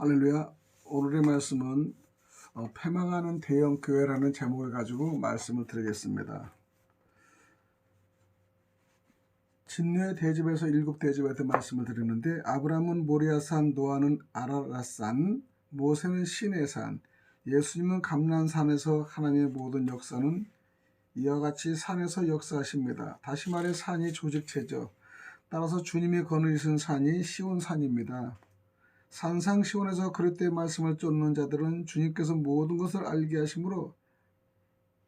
할렐루야. 오늘의 말씀은 어, 패망하는 대형 교회라는 제목을 가지고 말씀을 드리겠습니다. 진노의 대집에서 일곱 대집에 대해 말씀을 드리는데 아브라함은 모리아산, 노아는 아라라산, 모세는 시내산, 예수님은 감난산에서 하나님의 모든 역사는 이와 같이 산에서 역사하십니다. 다시 말해 산이 조직체죠. 따라서 주님이 거느리신 산이 시온산입니다. 산상 시온에서 그릇된 말씀을 쫓는 자들은 주님께서 모든 것을 알게 하심으로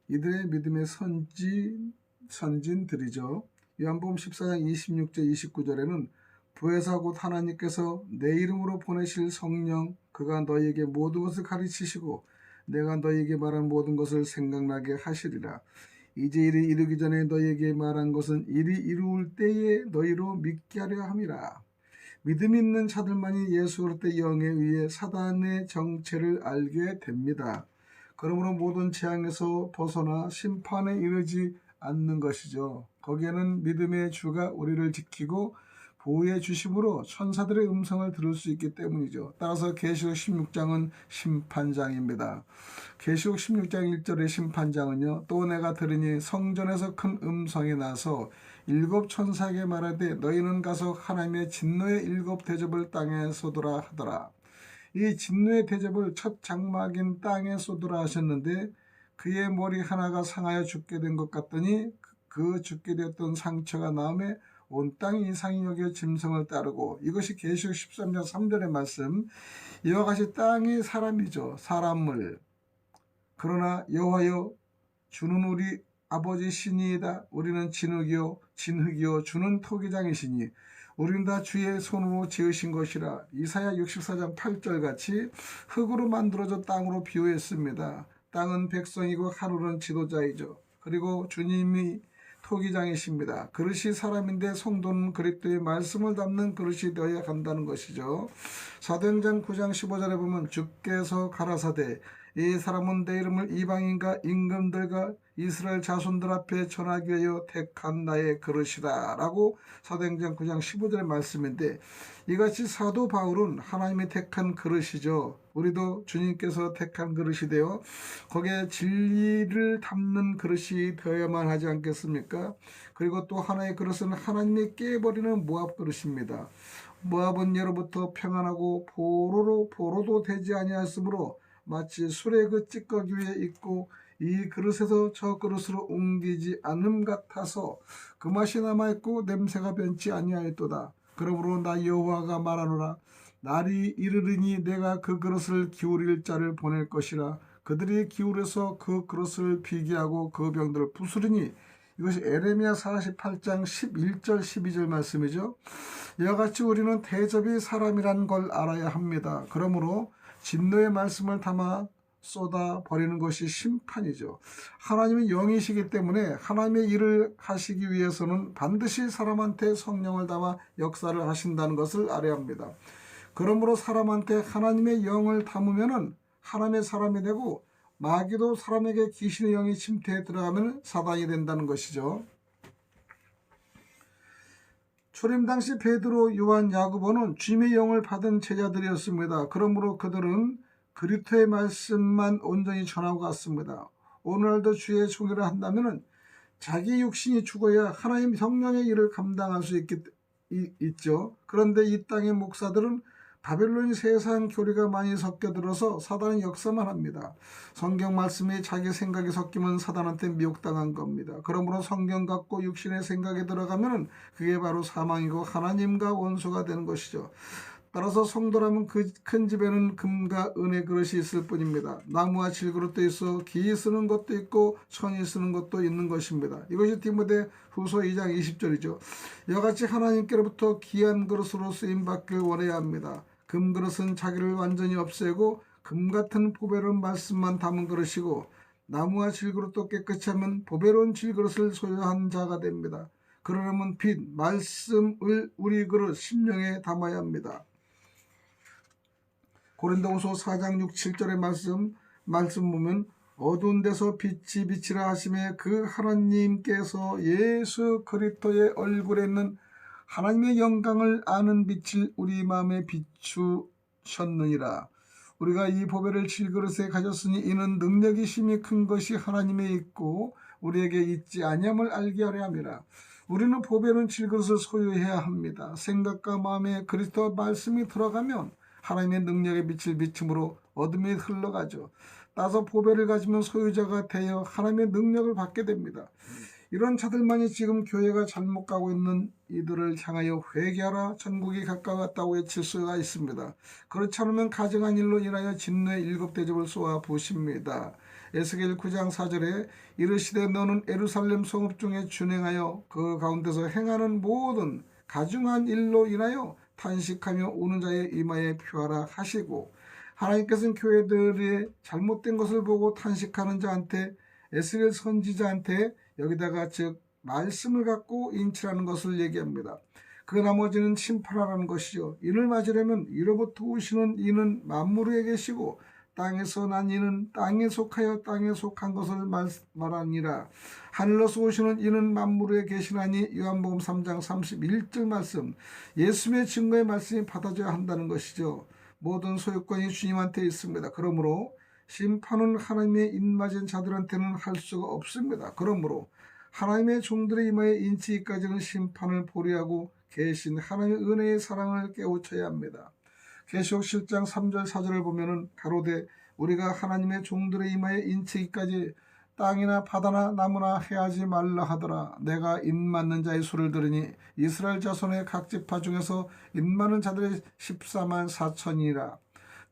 이들의 믿음의 선진 선진들이죠. 요한복음 14장 26절 29절에는 부에서 곧 하나님께서 내 이름으로 보내실 성령 그가 너희에게 모든 것을 가르치시고 내가 너희에게 말한 모든 것을 생각나게 하시리라. 이제 일이 이르기 전에 너희에게 말한 것은 일이 이루을 때에 너희로 믿게 하려 함이라. 믿음 있는 자들만이 예수 그리스도의 영에 의해 사단의 정체를 알게 됩니다. 그러므로 모든 재앙에서 벗어나 심판에 이르지 않는 것이죠. 거기에는 믿음의 주가 우리를 지키고 보호해 주심으로 천사들의 음성을 들을 수 있기 때문이죠. 따라서 계시록 16장은 심판장입니다. 계시록 16장 1절의 심판장은요. 또 내가 들으니 성전에서 큰 음성이 나서 일곱 천사에게 말하되 너희는 가서 하나님의 진노의 일곱 대접을 땅에 쏟으라 하더라. 이 진노의 대접을 첫 장막인 땅에 쏟으라 하셨는데 그의 머리 하나가 상하여 죽게 된 것 같더니 그 죽게 되었던 상처가 나음에 온 땅이 이상히 여겨 짐승을 따르고 이것이 계시록 13장 3절의 말씀 이와 같이 땅이 사람이죠 사람을. 그러나 여호와여 주는 우리 아버지 신이이다. 우리는 진흙이요 진흙이요 주는 토기장이시니 우리는 다 주의 손으로 지으신 것이라. 이사야 64장 8절 같이 흙으로 만들어져 땅으로 비유했습니다. 땅은 백성이고 하늘은 지도자이죠. 그리고 주님이 토기장이십니다. 그릇이 사람인데 성도는 그리스도의 말씀을 담는 그릇이 되어야 간다는 것이죠. 사도행전 9장 15절에 보면 주께서 가라사대 이 사람은 내 이름을 이방인과 임금들과 이스라엘 자손들 앞에 전하기 위하여 택한 나의 그릇이다 라고 사도행전 9장 15절의 말씀인데 이같이 사도 바울은 하나님이 택한 그릇이죠. 우리도 주님께서 택한 그릇이 되어 거기에 진리를 담는 그릇이 되어야만 하지 않겠습니까? 그리고 또 하나의 그릇은 하나님이 깨버리는 모압 그릇입니다. 모압은 예로부터 평안하고 보로로 보로도 되지 아니하였으므로 마치 술의 그 찌꺼기 위에 있고 이 그릇에서 저 그릇으로 옮기지 않음 같아서 그 맛이 남아있고 냄새가 변치 아니하였도다. 그러므로 나 여호와가 말하노라 날이 이르르니 내가 그 그릇을 기울일 자를 보낼 것이라 그들이 기울여서 그 그릇을 비기하고 그 병들을 부수리니 이것이 에레미야 48장 11절 12절 말씀이죠. 이와 같이 우리는 대접이 사람이란 걸 알아야 합니다. 그러므로 진노의 말씀을 담아 쏟아 버리는 것이 심판이죠. 하나님은 영이시기 때문에 하나님의 일을 하시기 위해서는 반드시 사람한테 성령을 담아 역사를 하신다는 것을 알아야 합니다. 그러므로 사람한테 하나님의 영을 담으면은 하나님의 사람이 되고 마귀도 사람에게 귀신의 영이 침투해 들어가면 사단이 된다는 것이죠. 초림 당시 베드로, 요한, 야고보는 주님의 영을 받은 제자들이었습니다. 그러므로 그들은 그리스도의 말씀만 온전히 전하고 갔습니다. 오늘날도 주의 종이라 한다면은 자기 육신이 죽어야 하나님 성령의 일을 감당할 수 있기, 이, 있죠. 그런데 이 땅의 목사들은 바벨론 세상 교리가 많이 섞여들어서 사단은 역사만 합니다. 성경 말씀에 자기 생각이 섞이면 사단한테 미혹당한 겁니다. 그러므로 성경 갖고 육신의 생각에 들어가면 그게 바로 사망이고 하나님과 원수가 되는 것이죠. 따라서 성도라면 그 큰 집에는 금과 은의 그릇이 있을 뿐입니다. 나무와 질그릇도 있어 기 쓰는 것도 있고 천이 쓰는 것도 있는 것입니다. 이것이 디모데 후서 2장 20절이죠. 이와 같이 하나님께로부터 귀한 그릇으로 쓰임 받길 원해야 합니다. 금그릇은 자기를 완전히 없애고 금 같은 보배로운 말씀만 담은 그릇이고 나무와 질그릇도 깨끗이 하면 보배로운 질그릇을 소유한 자가 됩니다. 그러려면 빛, 말씀을 우리 그릇, 심령에 담아야 합니다. 고린도후서 4장 6, 7절의 말씀 말씀 보면 어두운 데서 빛이 빛이라 하심에 그 하나님께서 예수 그리스도의 얼굴에 있는 하나님의 영광을 아는 빛을 우리 마음에 비추 주셨느니라. 우리가 이 보배를 질그릇에 가졌으니 이는 능력이 심히 큰 것이 하나님에 있고 우리에게 있지 아니함을 알게 하려 함이라. 우리는 보배는 질그릇을 소유해야 합니다. 생각과 마음에 그리스도 말씀이 들어가면 하나님의 능력의 빛을 비춤으로 어둠이 흘러가죠. 따서 보배를 가지면 소유자가 되어 하나님의 능력을 받게 됩니다. 이런 자들만이 지금 교회가 잘못 가고 있는 이들을 향하여 회개하라 천국이 가까웠다고 외칠 수가 있습니다. 그렇지 않으면 가정한 일로 인하여 진노의 일곱 대접을 쏘아 보십니다. 에스겔 9장 4절에 이르시되 너는 에루살렘 성읍 중에 준행하여 그 가운데서 행하는 모든 가중한 일로 인하여 탄식하며 우는 자의 이마에 표하라 하시고 하나님께서는 교회들의 잘못된 것을 보고 탄식하는 자한테 에스겔 선지자한테 여기다가 즉 말씀을 갖고 인치라는 것을 얘기합니다. 그 나머지는 심판하라는 것이죠. 이를 맞으려면 이로부터 오시는 이는 만물에 계시고 땅에서 난 이는 땅에 속하여 땅에 속한 것을 말, 말하니라. 하늘로서 오시는 이는 만물에 계시나니 요한복음 3장 31절 말씀 예수님의 증거의 말씀이 받아져야 한다는 것이죠. 모든 소유권이 주님한테 있습니다. 그러므로 심판은 하나님의 입맞은 자들한테는 할 수가 없습니다. 그러므로 하나님의 종들의 이마에 인치기까지는 심판을 보리하고 계신 하나님의 은혜의 사랑을 깨우쳐야 합니다. 계시록 7장 3절 4절을 보면은 가로되 우리가 하나님의 종들의 이마에 인치기까지 땅이나 바다나 나무나 해하지 말라 하더라. 내가 입맞는 자의 수를 들으니 이스라엘 자손의 각 지파 중에서 입맞는 자들의 14만 4천이라.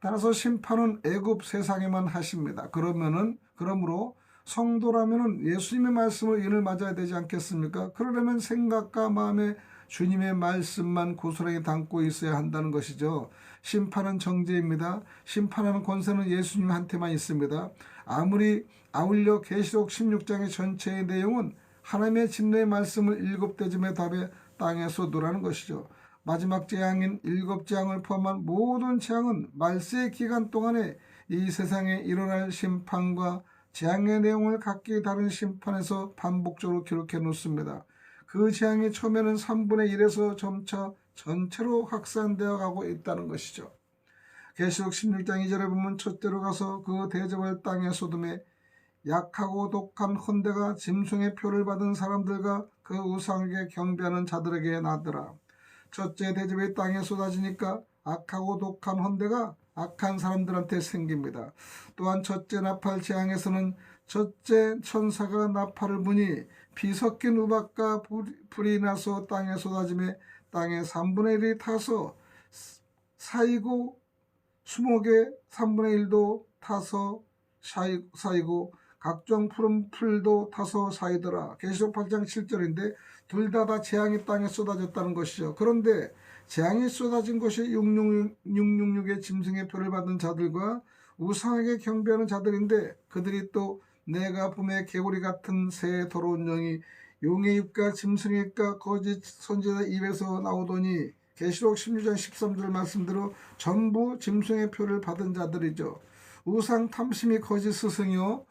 따라서 심판은 애굽 세상에만 하십니다. 그러면은 그러므로 성도라면은 예수님의 말씀을 인을 맞아야 되지 않겠습니까? 그러려면 생각과 마음에 주님의 말씀만 고스란히 담고 있어야 한다는 것이죠. 심판은 정죄입니다. 심판하는 권세는 예수님한테만 있습니다. 아무리 아울러 계시록 16장의 전체의 내용은 하나님의 진노의 말씀을 일곱 대점의 답에 땅에 쏟으라는 것이죠. 마지막 재앙인 일곱 재앙을 포함한 모든 재앙은 말세의 기간 동안에 이 세상에 일어날 심판과 재앙의 내용을 각기 다른 심판에서 반복적으로 기록해 놓습니다. 그 재앙이 처음에는 3분의 1에서 점차 전체로 확산되어 가고 있다는 것이죠. 계시록 16장 2절에 보면 첫째로 가서 그 대접을 땅에 쏟음에 약하고 독한 헌대가 짐승의 표를 받은 사람들과 그 우상에게 경배하는 자들에게 나더라. 첫째 대접이 땅에 쏟아지니까 악하고 독한 헌대가 악한 사람들한테 생깁니다. 또한 첫째 나팔 재앙에서는 첫째 천사가 나팔을 부니 비 섞인 우박과 불이 나서 땅에 쏟아짐에 땅의 3분의 1이 타서 사이고 수목의 3분의 1도 타서 사이고 각종 푸른 풀도 타서 사이더라. 계시록 8장 7절인데 둘 다 다 재앙이 땅에 쏟아졌다는 것이죠. 그런데 재앙이 쏟아진 것이 666의 짐승의 표를 받은 자들과 우상에게 경배하는 자들인데 그들이 또 내가 봄에 개구리 같은 새 더러운 영이 용의 입과 짐승의 입과 거짓 선지자 입에서 나오더니 계시록 16장 13절 말씀대로 전부 짐승의 표를 받은 자들이죠. 우상 탐심이 거짓 스승이요.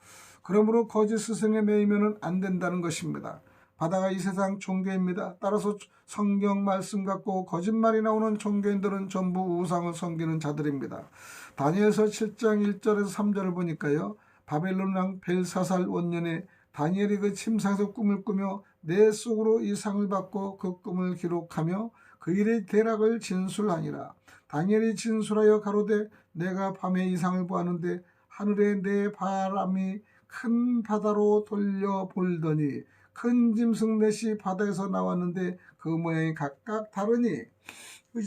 그러므로 거짓 스승에 매이면 안 된다는 것입니다. 바다가 이 세상 종교입니다. 따라서 성경 말씀 갖고 거짓말이 나오는 종교인들은 전부 우상을 섬기는 자들입니다. 다니엘서 7장 1절에서 3절을 보니까요. 바벨론 왕 벨사살 원년에 다니엘이 그 침상에서 꿈을 꾸며 내 속으로 이 상을 받고 그 꿈을 기록하며 그 일의 대락을 진술하니라. 다니엘이 진술하여 가로되 내가 밤에 이상을 보았는데 하늘에 내 바람이 큰 바다로 돌려 볼더니 큰 짐승 넷이 바다에서 나왔는데 그 모양이 각각 다르니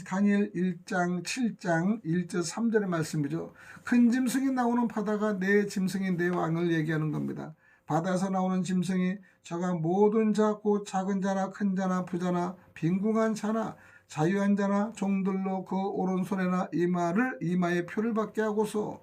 다니엘 1장 7장 1절 3절의 말씀이죠. 큰 짐승이 나오는 바다가 내 짐승이 내 왕을 얘기하는 겁니다. 바다에서 나오는 짐승이 저가 모든 자, 곧 작은 자나 큰 자나 부자나 빈궁한 자나 자유한 자나 종들로 그 오른손에나 이마를 이마에 표를 받게 하고서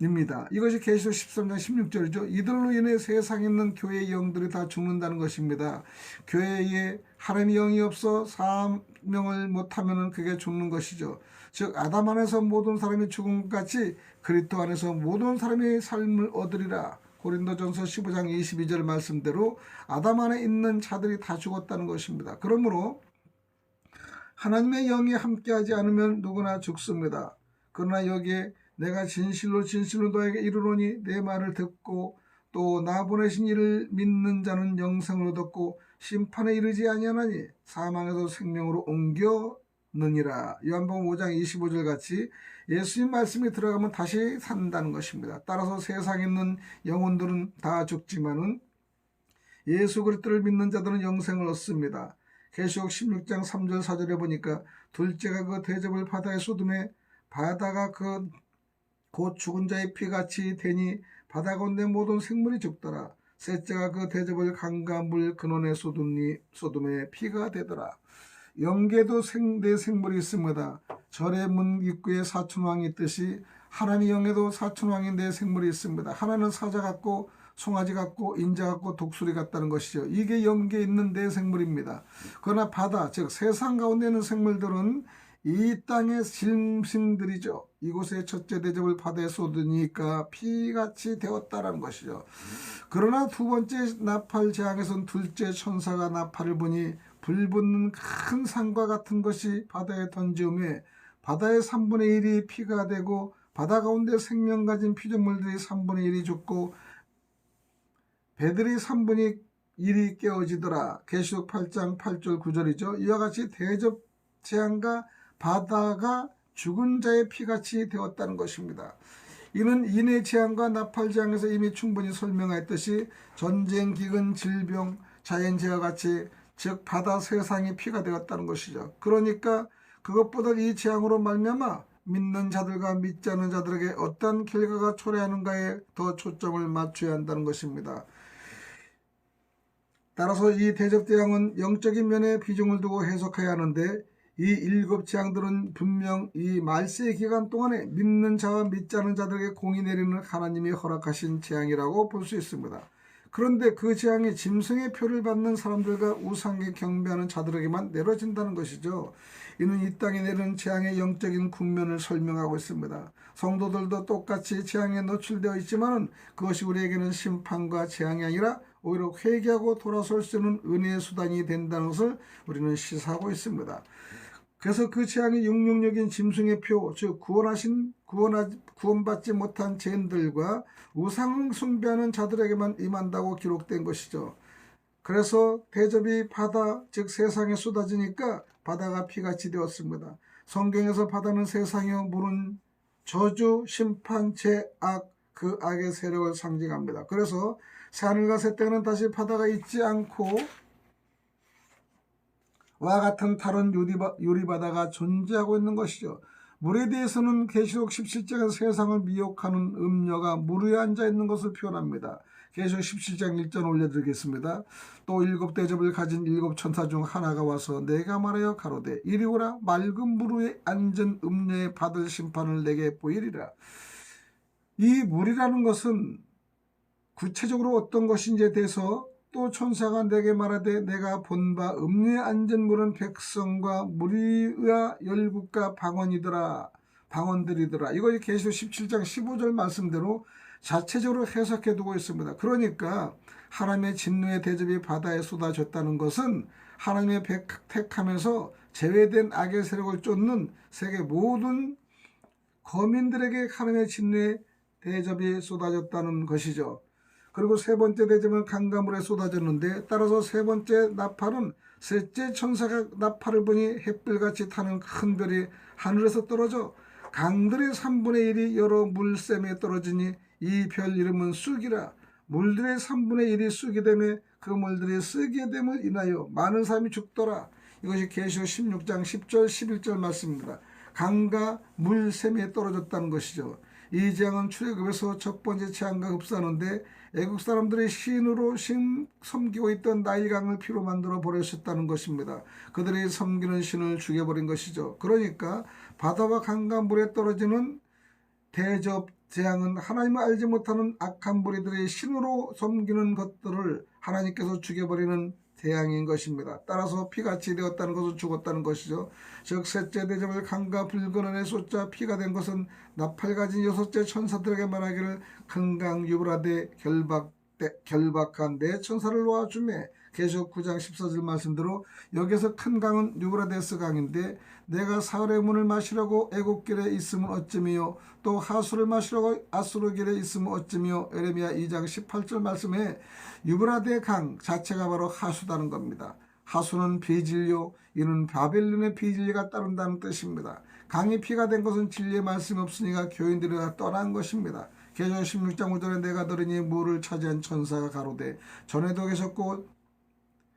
입니다. 이것이 계시록 13장 16절이죠. 이들로 인해 세상에 있는 교회의 영들이 다 죽는다는 것입니다. 교회에 하나님의 영이 없어 사명을 못하면 그게 죽는 것이죠. 즉 아담 안에서 모든 사람이 것 같이 그리스도 안에서 모든 사람이 삶을 얻으리라. 고린도전서 15장 22절 말씀대로 아담 안에 있는 자들이 다 죽었다는 것입니다. 그러므로 하나님의 영이 함께하지 않으면 누구나 죽습니다. 그러나 여기에 내가 진실로 진실로 너에게 이르노니 내 말을 듣고 또 나 보내신 이를 믿는 자는 영생을 얻었고 심판에 이르지 아니하나니 사망에서 생명으로 옮겨느니라. 요한복음 5장 25절 같이 예수님 말씀이 들어가면 다시 산다는 것입니다. 따라서 세상에 있는 영혼들은 다 죽지만은 예수 그리스도를 믿는 자들은 영생을 얻습니다. 계시록 16장 3절 4절에 보니까 둘째가 그 대접을 바다에 쏟음에 바다가 그 곧 죽은 자의 피같이 되니 바다 가운데 모든 생물이 죽더라. 셋째가 그 대접을 강과 물 근원에 쏟음니 쏟음에 피가 되더라. 영계도 생, 내 생물이 있습니다. 절의 문 입구에 사춘왕이 있듯이 하나님의 영에도 사춘왕이 내 생물이 있습니다. 하나는 사자 같고 송아지 같고 인자 같고 독수리 같다는 것이죠. 이게 영계에 있는 내 생물입니다. 그러나 바다 즉 세상 가운데 있는 생물들은 이 땅의 짐승들이죠. 이곳에 첫째 대접을 바다에 쏟으니까 피같이 되었다라는 것이죠. 그러나 두 번째 나팔 재앙에선 둘째 천사가 나팔을 보니 불 붙는 큰 산과 같은 것이 바다에 던지음에 바다의 3분의 1이 피가 되고 바다 가운데 생명 가진 피조물들이 3분의 1이 죽고 배들이 3분의 1이 깨어지더라. 계시록 8장 8절 9절이죠. 이와 같이 대접 재앙과 바다가 죽은 자의 피같이 되었다는 것입니다. 이는 인해 재앙과 나팔 재앙에서 이미 충분히 설명했듯이 전쟁, 기근, 질병, 자연재해와 같이 즉 바다 세상이 피가 되었다는 것이죠. 그러니까 그것보다 이 재앙으로 말미암아 믿는 자들과 믿지 않는 자들에게 어떤 결과가 초래하는가에 더 초점을 맞춰야 한다는 것입니다. 따라서 이 재앙은 영적인 면에 비중을 두고 해석해야 하는데 이 일곱 재앙들은 분명 이 말세의 기간 동안에 믿는 자와 믿지 않는 자들에게 공이 내리는 하나님이 허락하신 재앙이라고 볼 수 있습니다. 그런데 그 재앙이 짐승의 표를 받는 사람들과 우상에 경배하는 자들에게만 내려진다는 것이죠. 이는 이 땅에 내리는 재앙의 영적인 국면을 설명하고 있습니다. 성도들도 똑같이 재앙에 노출되어 있지만은 그것이 우리에게는 심판과 재앙이 아니라 오히려 회개하고 돌아설 수 있는 은혜의 수단이 된다는 것을 우리는 시사하고 있습니다. 그래서 그 재앙이 육육력인 짐승의 표, 즉 구원하신 구원하, 구원받지 못한 죄인들과 우상 숭배하는 자들에게만 임한다고 기록된 것이죠. 그래서 대접이 바다, 즉 세상에 쏟아지니까 바다가 피같이 되었습니다. 성경에서 바다는 세상이요 물은 저주, 심판, 죄악, 그 악의 세력을 상징합니다. 그래서 새하늘과 새 땅은 다시 바다가 있지 않고 와 같은 다른 유리바, 유리바다가 존재하고 있는 것이죠. 물에 대해서는 계시록 17장에서 세상을 미혹하는 음녀가 물 위에 앉아 있는 것을 표현합니다. 계시록 17장 1절 올려드리겠습니다. 또 일곱 대접을 가진 일곱 천사 중 하나가 와서 내가 말하여 가로되 이리 오라 맑은 물 위에 앉은 음녀의 받을 심판을 내게 보이리라. 이 물이라는 것은 구체적으로 어떤 것인지에 대해서 또 천사가 내게 말하되 내가 본바 음리에 앉은 물은 백성과 무리와 열국과 방언이더라 방언들이더라 이것이 계시록 17장 15절 말씀대로 자체적으로 해석해 두고 있습니다. 그러니까 하나님의 진노의 대접이 바다에 쏟아졌다는 것은 하나님의 택함에서 제외된 악의 세력을 쫓는 세계 모든 거민들에게 하나님의 진노의 대접이 쏟아졌다는 것이죠. 그리고 세 번째 대접은 강가물에 쏟아졌는데 따라서 세 번째 나팔은 셋째 천사가 나팔을 보니 햇불같이 타는 큰 별이 하늘에서 떨어져 강들의 3분의 1이 여러 물샘에 떨어지니 이 별 이름은 쑥이라. 물들의 3분의 1이 쑥이 되매 그 물들이 쓰게 됨을 인하여 많은 사람이 죽더라. 이것이 계시록 16장 10절 11절 말씀입니다. 강과 물샘에 떨어졌다는 것이죠 이 재앙은 출애굽에서 첫 번째 재앙과 흡사하는데 애국 사람들의 신으로 신 섬기고 있던 나일강을 피로 만들어 버렸었다는 것입니다. 그들이 섬기는 신을 죽여버린 것이죠. 그러니까 바다와 강과 물에 떨어지는 대접 재앙은 하나님을 알지 못하는 악한 무리들의 신으로 섬기는 것들을 하나님께서 죽여버리는 재앙인 것입니다. 따라서 피같이 되었다는 것은 죽었다는 것이죠. 즉 셋째 대접을 강과 불건원에 쏟자 피가 된 것은 나팔 가진 여섯째 천사들에게 말하기를 큰강 유브라데 결박 결박한 내 천사를 놓아주매 계시록 9장 14절 말씀대로 여기서 큰 강은 유브라데스 강인데 내가 사흘의 문을 마시려고 애국길에 있으면 어찌미요 또 하수를 마시려고 아수르길에 있으면 어찌미요 에레미야 2장 18절 말씀에 유브라데 강 자체가 바로 하수다는 겁니다. 하수는 비진리요 이는 바벨론의 비진리가 따른다는 뜻입니다. 강이 피가 된 것은 진리의 말씀이 없으니까 교인들이 다 떠난 것입니다. 계시록 16장 5절에 내가 들으니 물을 차지한 천사가 가로되 전에도 계셨고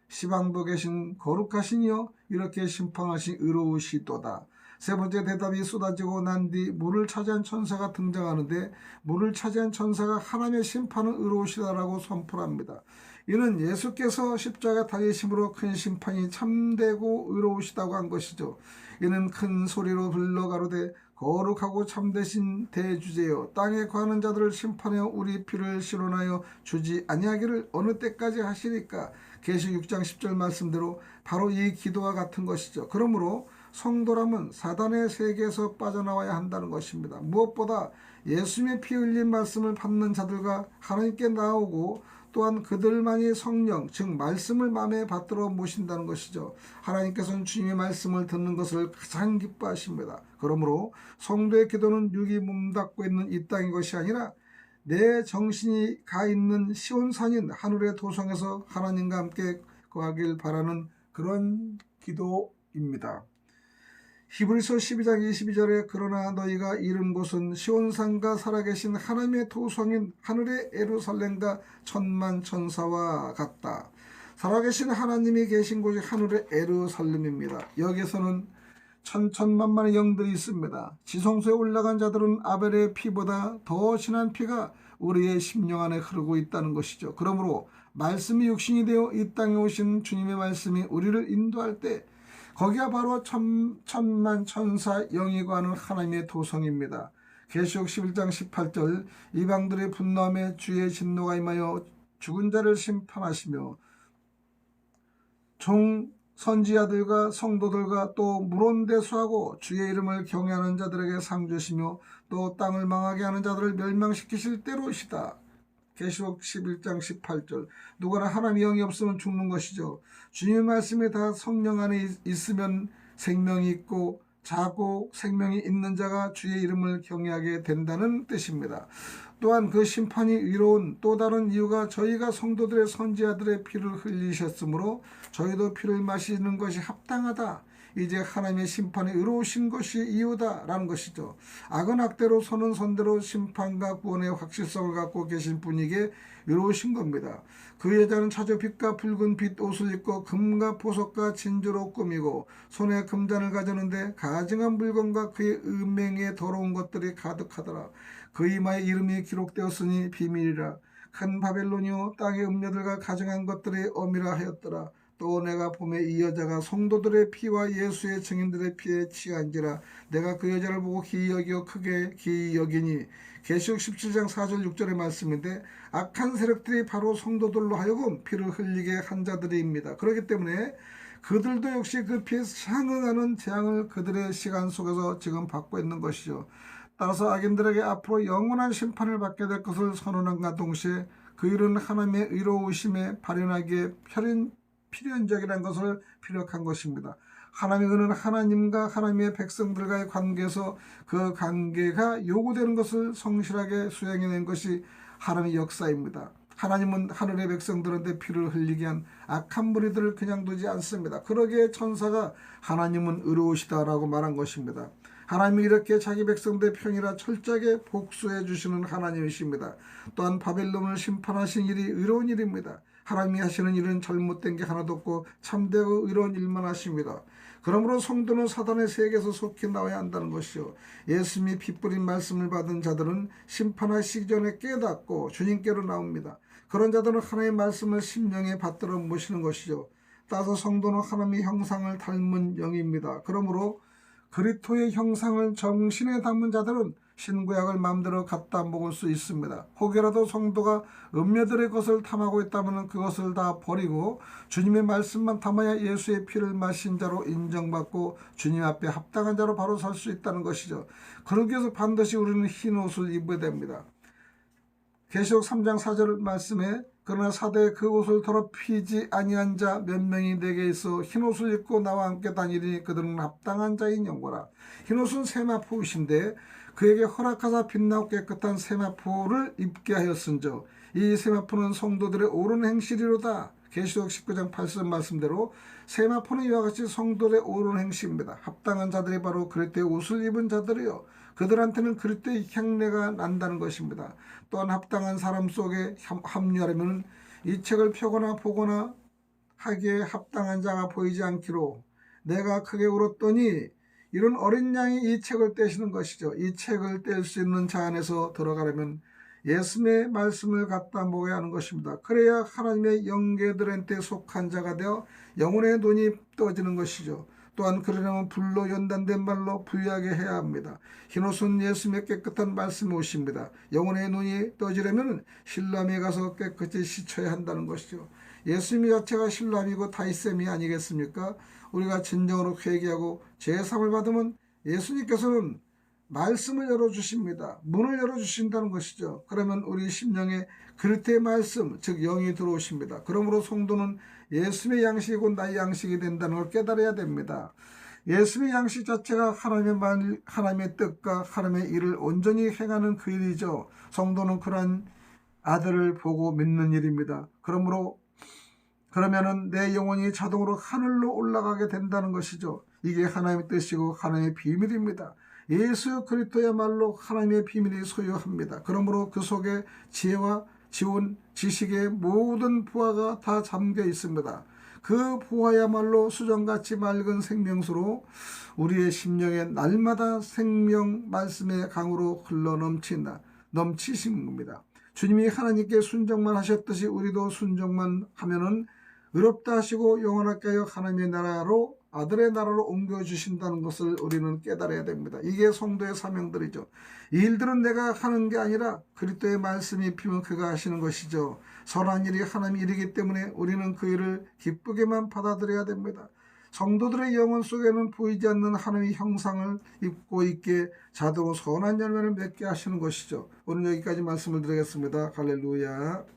시방도 계신 거룩하시니요 이렇게 심판하신 의로우시도다. 세 번째 대답이 쏟아지고 난 뒤 물을 차지한 천사가 등장하는데 물을 차지한 천사가 하나님의 심판은 의로우시다라고 선포합니다. 이는 예수께서 십자가 달리심으로 큰 심판이 참되고 의로우시다고 한 것이죠. 이는 큰 소리로 불러 가로되 거룩하고 참되신 대주제여 땅에 거하는 자들을 심판하여 우리 피를 실현하여 주지 아니하기를 어느 때까지 하시리까 계시 6장 10절 말씀대로 바로 이 기도와 같은 것이죠. 그러므로 성도라면 사단의 세계에서 빠져나와야 한다는 것입니다. 무엇보다 예수님의 피 흘린 말씀을 받는 자들과 하나님께 나오고 또한 그들만이 성령, 즉 말씀을 마음에 받들어 모신다는 것이죠. 하나님께서는 주님의 말씀을 듣는 것을 가장 기뻐하십니다. 그러므로 성도의 기도는 육이 몸담고 있는 이 땅인 것이 아니라 내 정신이 가 있는 시온산인 하늘의 도성에서 하나님과 함께 거하길 바라는 그런 기도입니다. 히브리서 12장 22절에 그러나 너희가 이른 곳은 시온산과 살아계신 하나님의 도성인 하늘의 에루살렘과 천만 천사와 같다. 살아계신 하나님이 계신 곳이 하늘의 에루살렘입니다. 여기서는 천천만만의 영들이 있습니다. 지성소에 올라간 자들은 아벨의 피보다 더 진한 피가 우리의 심령 안에 흐르고 있다는 것이죠. 그러므로 말씀이 육신이 되어 이 땅에 오신 주님의 말씀이 우리를 인도할 때 거기가 바로 천, 천만 천사 영이 관한 하나님의 도성입니다. 계시록 11장 18절 이방들의 분노함에 주의 진노가 임하여 죽은 자를 심판하시며 종 선지자들과 성도들과 또 물온대수하고 주의 이름을 경외하는 자들에게 상 주시며 또 땅을 망하게 하는 자들을 멸망시키실 때로시다. 계시록 11장 18절 누구나 하나님의 영이 없으면 죽는 것이죠. 주님의 말씀이 다 성령 안에 있- 있으면 생명이 있고 자고 생명이 있는 자가 주의 이름을 경외하게 된다는 뜻입니다. 또한 그 심판이 의로운 또 다른 이유가 저희가 성도들의 선지자들의 피를 흘리셨으므로 저희도 피를 마시는 것이 합당하다. 이제 하나님의 심판이 의로우신 것이 이유다라는 것이죠. 악은 악대로 선은 선대로 심판과 구원의 확실성을 갖고 계신 분에게 의로우신 겁니다. 그 여자는 차저 빛과 붉은 빛 옷을 입고 금과 보석과 진주로 꾸미고 손에 금잔을 가졌는데 가증한 물건과 그의 음행에 더러운 것들이 가득하더라. 그 이마에 이름이 기록되었으니 비밀이라. 큰 바벨론이요 땅의 음녀들과 가증한 것들이 어미라 하였더라. 또 내가 봄에 이 여자가 성도들의 피와 예수의 증인들의 피에 취한지라 내가 그 여자를 보고 기이 여기어 크게 기이 여기니 계시록 17장 4절 6절의 말씀인데 악한 세력들이 바로 성도들로 하여금 피를 흘리게 한 자들입니다. 그렇기 때문에 그들도 역시 그 피에 상응하는 재앙을 그들의 시간 속에서 지금 받고 있는 것이죠. 따라서 악인들에게 앞으로 영원한 심판을 받게 될 것을 선언함과 동시에 그 일은 하나님의 의로우심에 발현하기에 필연, 필연적이라는 것을 피력한 것입니다. 하나님의 은은 하나님과 하나님의 백성들과의 관계에서 그 관계가 요구되는 것을 성실하게 수행해낸 것이 하나님의 역사입니다. 하나님은 하늘의 백성들한테 피를 흘리게 한 악한 무리들을 그냥 두지 않습니다. 그러기에 천사가 하나님은 의로우시다라고 말한 것입니다. 하나님이 이렇게 자기 백성들의 평이라 철저하게 복수해 주시는 하나님이십니다. 또한 바벨론을 심판하신 일이 의로운 일입니다. 하나님이 하시는 일은 잘못된 게 하나도 없고 참되고 의로운 일만 하십니다. 그러므로 성도는 사단의 세계에서 속히 나와야 한다는 것이요. 예수님이 핏뿌린 말씀을 받은 자들은 심판하시기 전에 깨닫고 주님께로 나옵니다. 그런 자들은 하나님의 말씀을 심령에 받들어 모시는 것이죠. 따라서 성도는 하나님의 형상을 닮은 영입니다. 그러므로 그리토의 형상을 정신에 담은 자들은 신구약을 마음대로 갖다 먹을 수 있습니다. 혹여라도 성도가 음녀들의 것을 탐하고 있다면 그것을 다 버리고 주님의 말씀만 담아야 예수의 피를 마신 자로 인정받고 주님 앞에 합당한 자로 바로 설 수 있다는 것이죠. 그러기 위해서 반드시 우리는 흰 옷을 입어야 됩니다. 계시록 3장 4절 말씀에 그러나 사대 그 옷을 더럽히지 아니한 자 몇 명이 내게 있어 흰 옷을 입고 나와 함께 다니니 그들은 합당한 자인 영고라. 흰 옷은 세마포 옷인데 그에게 허락하사 빛나고 깨끗한 세마포를 입게 하였은저 이 세마포는 성도들의 옳은 행실이로다. 계시록 19장 8절 말씀대로 세마포는 이와 같이 성도들의 옳은 행실입니다. 합당한 자들이 바로 그리스도의 옷을 입은 자들이요. 그들한테는 그리스도의 향내가 난다는 것입니다. 또한 합당한 사람 속에 함- 합류하려면 이 책을 펴거나 보거나 하기에 합당한 자가 보이지 않기로 내가 크게 울었더니 이런 어린 양이 이 책을 떼시는 것이죠. 이 책을 뗄 수 있는 자 안에서 들어가려면 예수님의 말씀을 갖다 먹어야 하는 것입니다. 그래야 하나님의 영계들한테 속한 자가 되어 영혼의 눈이 떠지는 것이죠. 또한 그러려면 불로 연단된 말로 부유하게 해야 합니다. 흰옷은 예수님의 깨끗한 말씀 옷입니다. 영혼의 눈이 떠지려면 신람에 가서 깨끗이 씻어야 한다는 것이죠. 예수님 자체가 신람이고 다이셈이 아니겠습니까? 우리가 진정으로 회개하고 죄사함을 받으면 예수님께서는 말씀을 열어주십니다. 문을 열어주신다는 것이죠. 그러면 우리 심령에 그리스도의 말씀, 즉 영이 들어오십니다. 그러므로 성도는 예수의 양식이고 나의 양식이 된다는 걸 깨달아야 됩니다. 예수의 양식 자체가 하나님의 말, 하나님의 뜻과 하나님의 일을 온전히 행하는 그 일이죠. 성도는 그러한 아들을 보고 믿는 일입니다. 그러므로 그러면은 내 영혼이 자동으로 하늘로 올라가게 된다는 것이죠. 이게 하나님의 뜻이고 하나님의 비밀입니다. 예수 그리스도야말로 하나님의 비밀이 소유합니다. 그러므로 그 속에 지혜와 지원, 지식의 모든 부하가 다 잠겨 있습니다. 그 부하야말로 수정같이 맑은 생명수로 우리의 심령에 날마다 생명 말씀의 강으로 흘러 넘친다. 넘치신 겁니다. 주님이 하나님께 순종만 하셨듯이 우리도 순종만 하면은 의롭다 하시고 영원하게 하여 하나님의 나라로 아들의 나라로 옮겨주신다는 것을 우리는 깨달아야 됩니다. 이게 성도의 사명들이죠. 이 일들은 내가 하는 게 아니라 그리스도의 말씀이 피면 그가 하시는 것이죠. 선한 일이 하나님의 일이기 때문에 우리는 그 일을 기쁘게만 받아들여야 됩니다. 성도들의 영혼 속에는 보이지 않는 하나님의 형상을 입고 있게 자동으로 선한 열매를 맺게 하시는 것이죠. 오늘 여기까지 말씀을 드리겠습니다. 할렐루야.